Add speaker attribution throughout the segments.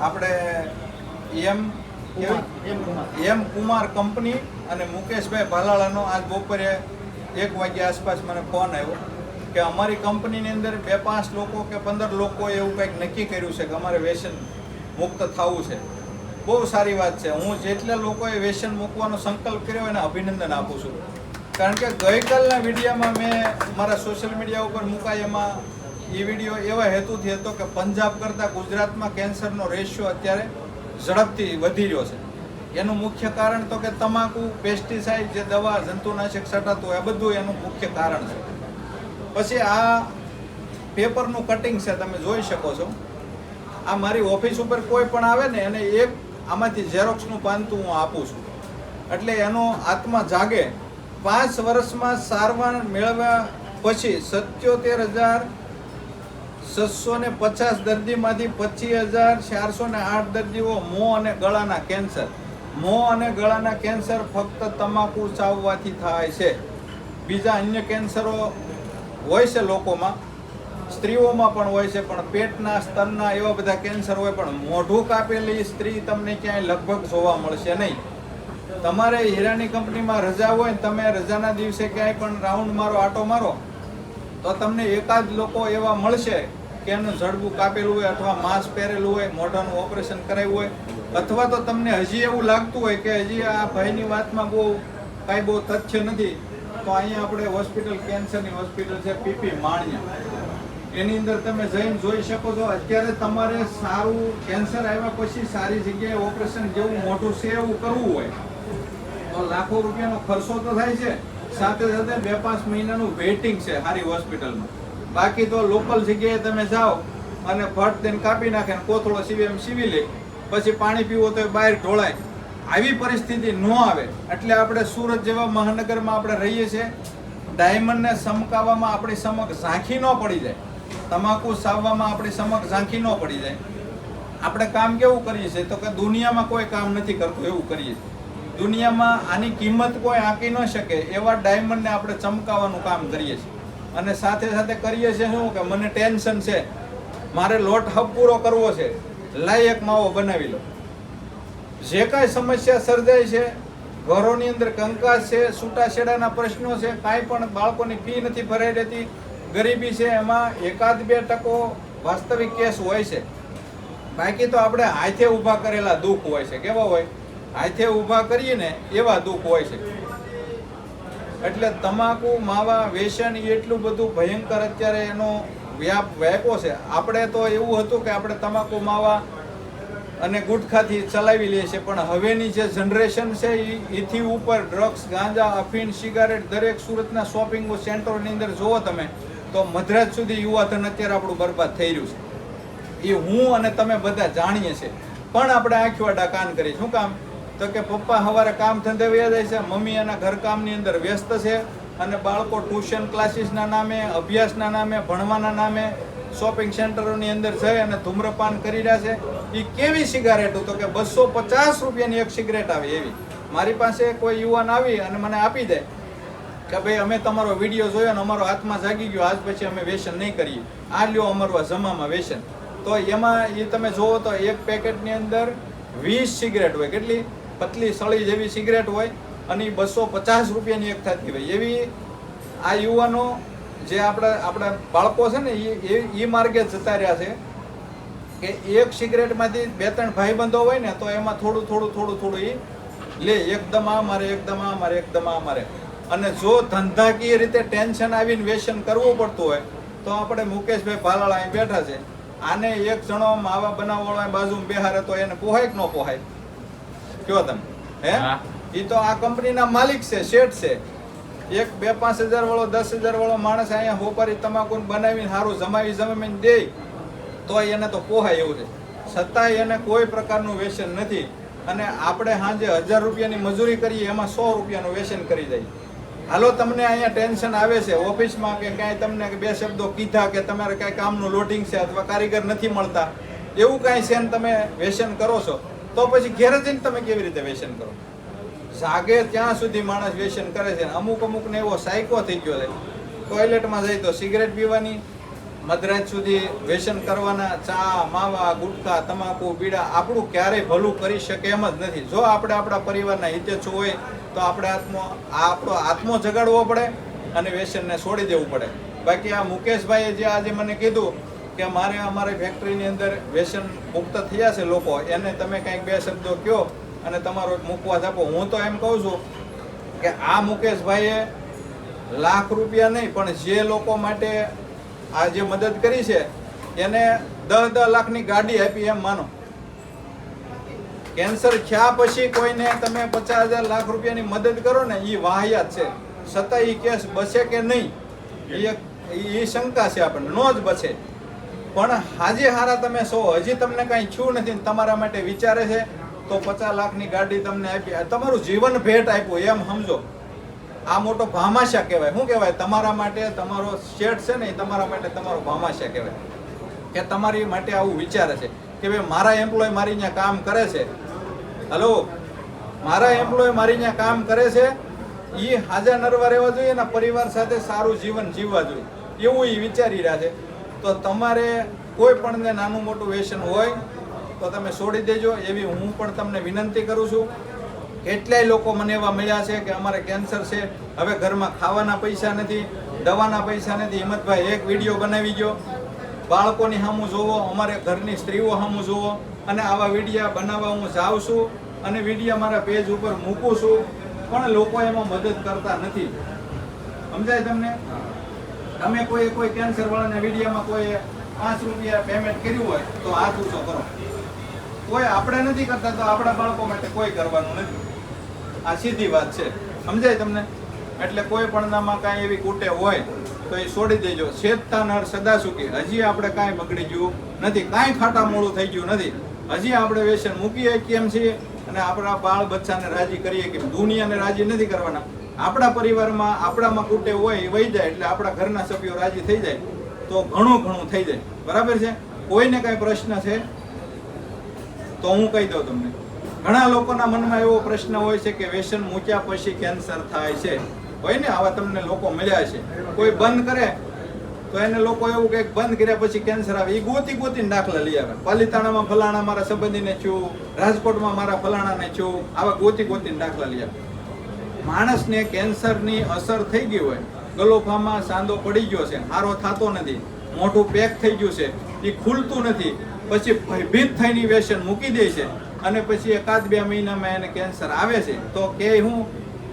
Speaker 1: આપણે એમ
Speaker 2: M Kumar.
Speaker 1: M Kumar company અને મુકેશભાઈ ભાલાળાનો આજ બપોરે એક વાગ્યા આસપાસ મને ફોન આવ્યો કે અમારી કંપનીની અંદર બે પાંચ લોકો કે પંદર લોકો એવું કંઈક નક્કી કર્યું છે કે અમારે વ્યસન મુક્ત થવું છે. બહુ સારી વાત છે. હું જેટલા લોકોએ વ્યસન મૂકવાનો સંકલ્પ કર્યો એને અભિનંદન આપું છું. કારણ કે ગઈકાલના વિડીયામાં મેં મારા સોશિયલ મીડિયા ઉપર મૂકાય એમાં એ વીડિયો એવા હેતુથી હતો કે પંજાબ કરતાં ગુજરાતમાં કેન્સરનો રેશિયો અત્યારે ઝડપથી વધી રહ્યો છે. એનું મુખ્ય કારણ તો કે તમાકુ, પેસ્ટિસાઇડ, જે દવા, જંતુનાશક છટાતું હોય, આ બધું એનું મુખ્ય કારણ છે. પછી આ પેપરનું કટિંગ છે, તમે જોઈ શકો છો. આ મારી ઓફિસ ઉપર કોઈ પણ આવે ને, એને એક આમાંથી ઝેરોક્સનું પાનતું હું આપું છું. એટલે એનો આત્મા જાગે. પાંચ વર્ષમાં સારવાર મેળવ્યા પછી સત્યોતેર હજાર છસો ને પચાસ દર્દીમાંથી પચીસ હજાર ચારસો ને આઠ દર્દીઓ મોં અને ગળાના કેન્સર. મોં અને ગળાના કેન્સર ફક્ત તમાકુ ચાવવાથી થાય છે. બીજા અન્ય કેન્સરો હોય છે લોકોમાં. સ્ત્રીઓમાં પણ હોય છે, પણ પેટના સ્તનના એવા બધા કેન્સર હોય, પણ મોઢું કાપેલી સ્ત્રી તમને ક્યાંય લગભગ જોવા મળશે નહીં. તમારે હીરાની કંપનીમાં રજા હોય ને તમે રજાના દિવસે ક્યાંય પણ રાઉન્ડ મારો, આટો મારો, તો તમને એકાદ લોકો એવા મળશે કે એનું જડબું કાપેલું હોય અથવા માંસ પહેરેલું હોય, મોઢાનું ઓપરેશન કરાવ્યું હોય, અથવા તો તમને હજી એવું લાગતું હોય કે હજી આ ભાઈની વાતમાં બહુ કાંઈ બહુ તથ્ય નથી, તો અહીંયા આપણે હોસ્પિટલ કેન્સરની હોસ્પિટલ છે પીપી માણિયા. એની અંદર તમે જઈને જોઈ શકો છો, અત્યારે તમારે સારું કેન્સર આવ્યા પછી સારી જગ્યાએ ઓપરેશન જેવું મોટું છે એવું કરવું હોય, તો લાખો રૂપિયાનો ખર્ચો તો થાય છે, સાથે સાથે બે પાંચ મહિનાનું વેઇટિંગ છે સારી હોસ્પિટલમાં. બાકી તો લોકલ જગ્યાએ તમે જાઓ અને ફટ તેને કાપી નાખે ને કોથળો સીવે એમ સીવી લે. પછી પાણી પીવો તો બહાર ઢોળાય. આવી પરિસ્થિતિ ન આવે. એટલે આપણે સુરત જેવા મહાનગરમાં આપણે રહીએ છીએ. ડાયમંડને સમકાવવામાં આપણી સમક ઝાંખી ન પડી જાય. તમાકુ સાવવામાં આપણી સમક ઝાંખી ન પડી જાય. આપણે કામ કેવું કરીએ છીએ? તો કે દુનિયામાં કોઈ કામ નથી કરતું એવું કરીએ છીએ. દુનિયામાં આની કિંમત કોઈ આંકી ન શકે એવા ડાયમંડને આપણે ચમકાવવાનું કામ કરીએ છીએ. અને સાથે સાથે કરીએ છીએ શું કે મને ટેન્શન છે. મારે લોટ હબ પૂરો કરવો છે. લાઈ એક માવો બનાવી લો. જે કાંઈ સમસ્યા સર્જાય છે, ઘરોની અંદર કંકાસ છે છૂટાછેડાના પ્રશ્નો છે, કાંઈ પણ બાળકોની ફી નથી ભરાઈ રહેતી, ગરીબી છે, એમાં એકાદ બે ટકો વાસ્તવિક કેસ હોય છે. બાકી તો આપણે હાથે ઊભા કરેલા દુઃખ હોય છે, કેવા હોય? હાથે ઊભા કરીએ ને એવા દુઃખ હોય છે. એટલે તમાકુ, માવા વેસન એ એટલું બધું ભયંકર અત્યારે એનો વ્યાપ વ્યાપો છે. આપણે તો એવું હતું કે આપણે તમાકુ, માવા અને ગુટખાથી ચલાવી લઈએ છીએ, પણ હવેની જે જનરેશન છે એથી ઉપર ડ્રગ્સ, ગાંજા, અફીણ, સિગારેટ દરેક સુરતના શોપિંગ સેન્ટરોની અંદર જુઓ તમે, તો મધરાજ સુધી યુવાધન અત્યારે આપણું બરબાદ થઈ રહ્યું છે. એ હું અને તમે બધા જાણીએ છીએ. પણ આપણે આંખવાડા કાન કરીએ શું કામ? તો કે પપ્પા સવારે કામ ધંધે વયા જાય છે, મમ્મી એના ઘરકામની અંદર વ્યસ્ત છે અને બાળકો ટ્યુશન ક્લાસીસના નામે અભ્યાસના નામે, ભણવાના નામે શોપિંગ સેન્ટરોની અંદર જઈ અને ધૂમ્રપાન કરી રહ્યા છે. એ કેવી સિગારેટ તો કે બસો પચાસ રૂપિયાની એક સિગરેટ આવે એવી. મારી પાસે કોઈ યુવાન આવી અને મને આપી દે કે ભાઈ, અમે તમારો વીડિયો જોયો અને અમારો હાથમાં જાગી ગયો. આજ પછી અમે વેસન નહીં કરીએ. આ લ્યો અમારું જમામાં વેસન. તો એમાં એ તમે જોવો તો એક પેકેટની અંદર વીસ સિગરેટ હોય. કેટલી? પતલી સળી જેવી સિગરેટ હોય અને બસો પચાસ રૂપિયાની એક થતી હોય. એવી આ યુવાનો જે આપણા આપણા બાળકો છે ને એ એ માર્ગે જતા રહ્યા છે કે એક સિગરેટમાંથી બે, ત્રણ ભાઈબંધો હોય ને, તો એમાં થોડું થોડું થોડું થોડું એ લે, એકદમ આ મારે, એકદમ આ મારે, એકદમ આ મારે. અને જો ધંધાકીય રીતે ટેન્શન આવીને વ્યસન કરવું પડતું હોય, તો આપણે મુકેશભાઈ ભાલાળા અહીં બેઠા છે. આને એક જણો માવા બનાવવાળા બાજુમાં બેહારે તો એને પોહાય કે ન પોહાય? કયો તમે હે? એ તો આ કંપનીના માલિક છે શેઠ છે. એક બે પાંચ હજાર વાળો દસ હજાર વાળો માણસ અહીંયા હોપારી તમાકુ બનાવીને સારું જમાવી જમાવીને દે. તો એને તો પોહાય એવું છે. છતાંય એને કોઈ પ્રકારનું વ્યસન નથી. અને આપણે સાંજે હજાર રૂપિયાની મજૂરી કરીએ એમાં સો રૂપિયાનું વ્યસન કરી દઈએ. હાલો તમને અહીંયા ટેન્શન આવે છે. ઓફિસમાં કે કાંઈ તમને બે શબ્દો કીધા કે તમારે કાંઈ કામનું લોડિંગ છે અથવા કારીગર નથી મળતા. એવું કાંઈ છે ને તમે વ્યસન કરો છો? તો પછી ઘેર જઈને તમે કેવી રીતે વ્યસન કરો? જાગે ત્યાં સુધી માણસ વ્યસન કરે છે અમુક અમુક ને એવો સાયકો થઈ ગયો છે. ટોયલેટમાં જાય તો સિગરેટ પીવાની, મધરાત સુધી વ્યસન કરવાના, ચા, માવા ગુટખા તમાકુ, બીડા, આપણું ક્યારેય ભલું કરી શકે એમ જ નથી. જો આપણે આપણા પરિવારના હિતેચ્છુ હોય તો આપણે આત્મો, આપણો આત્મો જગાડવો પડે અને વ્યસનને છોડી દેવું પડે. બાકી આ મુકેશભાઈએ જે આજે મને કીધું કે મારે અમારી ફેક્ટરીની અંદર વ્યસન મુક્ત થયા છે લોકો, એને તમે કંઈક બે શબ્દો કહો અને તમારો મુકવાસ આપો. હું તો એમ કહું છું કે આ મુકેશભાઈએ લાખ રૂપિયા નહીં, પણ જે લોકો માટે આ જે મદદ કરી છે, એને દસ દસ લાખની ગાડી આપી, એમ માનો. કેન્સર થયા પછી કોઈને તમે પચાસ હજાર લાખ રૂપિયાની મદદ કરો ને એ વાહિયાત છે. છતાં એ કેસ બચે કે નહીં એ શંકા છે આપણને, નો જ બચે પણ હાજે હારા તમે સો હજી તમને કાંઈ છું નથી તમારા માટે વિચારે છે, તો પચાસ લાખની ગાડી તમને આપી. તમારું જીવન ભેટ આપ્યું, એમ સમજો. આ મોટો ભામાશા કહેવાય. શું કહેવાય? તમારા માટે તમારો શેઠ છે ને તમારા માટે તમારો ભામાશા કહેવાય. કે તમારી માટે આવું વિચારે છે. કે ભાઈ, મારા એમ્પ્લોય મારી ત્યાં કામ કરે છે. હલો મારા એમ્પ્લોય મારી ત્યાં કામ કરે છે. એ હાજર નરવા રહેવા જોઈએ અને પરિવાર સાથે સારું જીવન જીવવા જોઈએ. એવું એ વિચારી રહ્યા છે. તો તમારે કોઈ પણ નાનું મોટું વ્યસન હોય, તો તમે છોડી દેજો. એવી હું પણ તમને વિનંતી કરું છું. કેટલાય લોકો મને એવા મળ્યા છે કે અમારે કેન્સર છે, હવે ઘરમાં ખાવાના પૈસા નથી, દવાના પૈસા નથી. હિંમતભાઈ, એક વીડિયો બનાવી ગયો બાળકોની સામું જોવો, અમારે ઘરની સ્ત્રીઓ સામું જોવો. અને આવા વિડીયા બનાવવા હું જાઉં છું અને વિડીયા મારા પેજ ઉપર મૂકું છું. પણ લોકો એમાં મદદ કરતા નથી. સમજાય તમને? તમે કોઈ કોઈ કેન્સર વાળાને વિડીયામાં કોઈ પાંચ રૂપિયા પેમેન્ટ કર્યું હોય, તો આ પૂછો કરો. કોઈ આપણે નથી કરતા, તો આપણા બાળકો માટે કોઈ કરવાનું નથી. આ સીધી વાત છે. સમજાય તમને? એટલે કોઈ પણ નામાં કાંઈ એવી કૂટે હોય, તો એ છોડી દેજો. શેતતા નર સદા સુખી હજી આપણે કાંઈ બગડી ગયું નથી. કાંઈ ખાટા મોડું થઈ ગયું નથી. હજી આપણે વ્યસન મૂકીએ કેમ છીએ? અને આપણા બાળ બચ્ચાને રાજી કરીએ કેમ? દુનિયાને રાજી નથી કરવાના. આપણા પરિવારમાં આપણામાં કુટે હોય એ વહી જાય એટલે આપણા ઘરના સભ્યો રાજી થઈ જાય, તો ઘણું ઘણું થઈ જાય. બરાબર છે? કોઈને કાંઈ પ્રશ્ન છે? તો હું કહી દઉં તમને. ઘણા લોકોના મનમાં એવો પ્રશ્ન હોય છે કે વ્યસન મૂક્યા પછી કેન્સર થાય છે. હોય ને? આવા તમને લોકો મળ્યા છે. કોઈ બંધ કરે, તો એને લોકો એવું કંઈક બંધ કર્યા પછી કેન્સર આવે. એ ગોતી ગોતીને દાખલા લઈ આવે. પાલિતાણામાં ફલાણા મારા સંબંધીને છું, રાજકોટમાં મારા ફલાણાને છું. આવા ગોતી ગોતીને દાખલા લઈ આવે. માણસને કેન્સરની અસર થઈ ગઈ હોય ગલોફામાં સાંદો પડી ગયો છે હારો થતો નથી મોઢું પેક થઈ ગયું છે એ ખુલતું નથી પછી ભયભીત થઈને વ્યસન મૂકી દે છે અને પછી એકાદ બે મહિનામાં એને કેન્સર આવે છે તો કે હું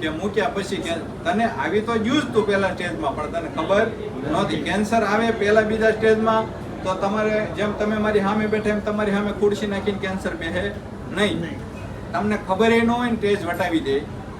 Speaker 1: કે મૂક્યા પછી તને આવી તો ગયું જ તું પહેલા સ્ટેજમાં પણ તને ખબર નહોતી કેન્સર આવે પહેલા બીજા સ્ટેજમાં તો તમારે જેમ તમે મારી સામે બેઠા એમ તમારી સામે ખુરશી નાખીને કેન્સર બેહે નહીં. તમને ખબર એ ન હોય ને સ્ટેજ વટાવી દે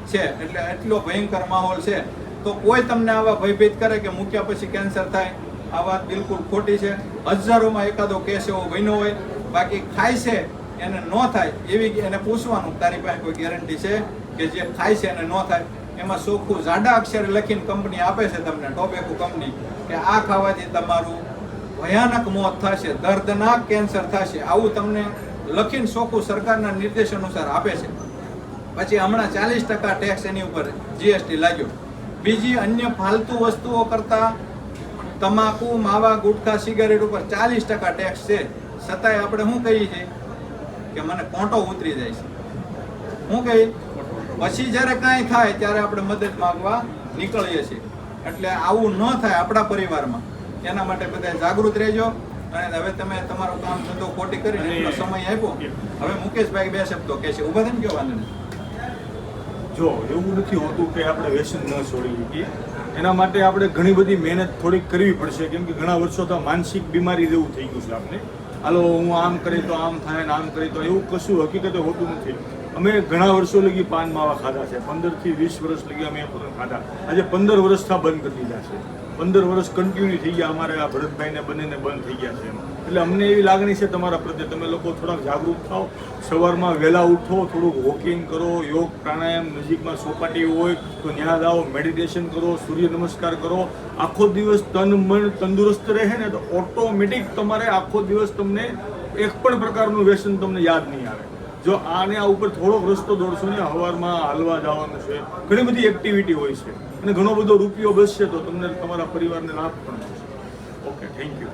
Speaker 1: છે, એટલે એટલો ભયંકર માહોલ છે. તો કોઈ તમને આવા ભયભીત કરે કે મૂક્યા પછી કેન્સર થાય, આ વાત બિલકુલ ખોટી છે. હજારોમાં એકાદો કેસ એવો બન્યો હોય, બાકી ખાય છે, એને ન થાય, એવી એને પૂછવાનું, તારી પાસે કોઈ ગેરંટી છે કે જે ખાય છે એને ન થાય? એમાં ચોખ્ખું જાડા અક્ષરે લખીને કંપની આપે છે તમને, ટોબેકો કંપની, કે આ ખાવાથી તમારું ભયાનક મોત થશે, દર્દનાક કેન્સર થશે. આવું તમને લખીને ચોખ્ખું સરકારના નિર્દેશ અનુસાર આપે છે. પછી હમણાં ચાલીસ ટકા ટેક્સ એની ઉપર જીએસટી લાગ્યો. બીજી અન્ય ફાલતુ વસ્તુઓ કરતા તમાકુ માવા ગુટખા સિગારેટ ઉપર ચાલીસ ટકા ટેક્સ છે. છતાંય આપણે શું કહીએ છીએ? કે મને કોંટો ઉતરી જાય છે. શું કહી પછી જ્યારે કાંઈ થાય ત્યારે આપણે મદદ માગવા નીકળીએ છીએ. એટલે આવું ન થાય આપણા પરિવારમાં. એના માટે બધા જાગૃત રહેજો. અને હવે તમે તમારું કામ ધંધો ખોટી કરીને સમય આપ્યો. હવે મુકેશભાઈ બે શબ્દો કહે છે. ઊભા થઈને કયો વાંધો નહીં
Speaker 3: જો એવું નથી હોતું કે આપણે વ્યસન ન છોડી શકીએ. એના માટે આપણે ઘણી બધી મહેનત થોડીક કરવી પડશે, કેમ કે ઘણા વર્ષો તો માનસિક બીમારી જેવું થઈ ગયું છે આપણે. હાલો, હું આમ કરી તો આમ થાય ને આમ કરી તો એવું કશું હકીકતે હોતું નથી. અમે ઘણા વર્ષો લગી પાન માવા ખાધા છે. પંદરથી વીસ વર્ષ લગી અમે ખાધા. આજે પંદર વર્ષ થા બંધ કરી દીધા છે. પંદર વર્ષ કન્ટિન્યુ થઈ ગયા અમારે આ ભરતભાઈને બંનેને બંધ થઈ ગયા છે એમ. એટલે અમને એવી લાગણી છે તમારા પ્રત્યે, તમે લોકો થોડાક જાગૃત થાઓ. સવારમાં વહેલા ઉઠો, થોડુંક વોકિંગ કરો, યોગ, પ્રાણાયામ, નજીકમાં સોપાટી હોય તો ત્યાં જાઓ મેડિટેશન કરો, સૂર્ય નમસ્કાર કરો. આખો દિવસ તન મન તંદુરસ્ત રહે ને તો ઓટોમેટિક તમારે આખો દિવસ તમને એક પણ પ્રકારનું વ્યસન તમને યાદ નહીં આવે જો આને આ ઉપર થોડોક રસ્તો દોડશો ને હવારમાં હાલવા જવાનું છે. ઘણી બધી એક્ટિવિટી હોય છે. અને ઘણો બધો રૂપિયો બચશે તો તમને તમારા પરિવારને લાભ પણ થશે. Okay okay thank you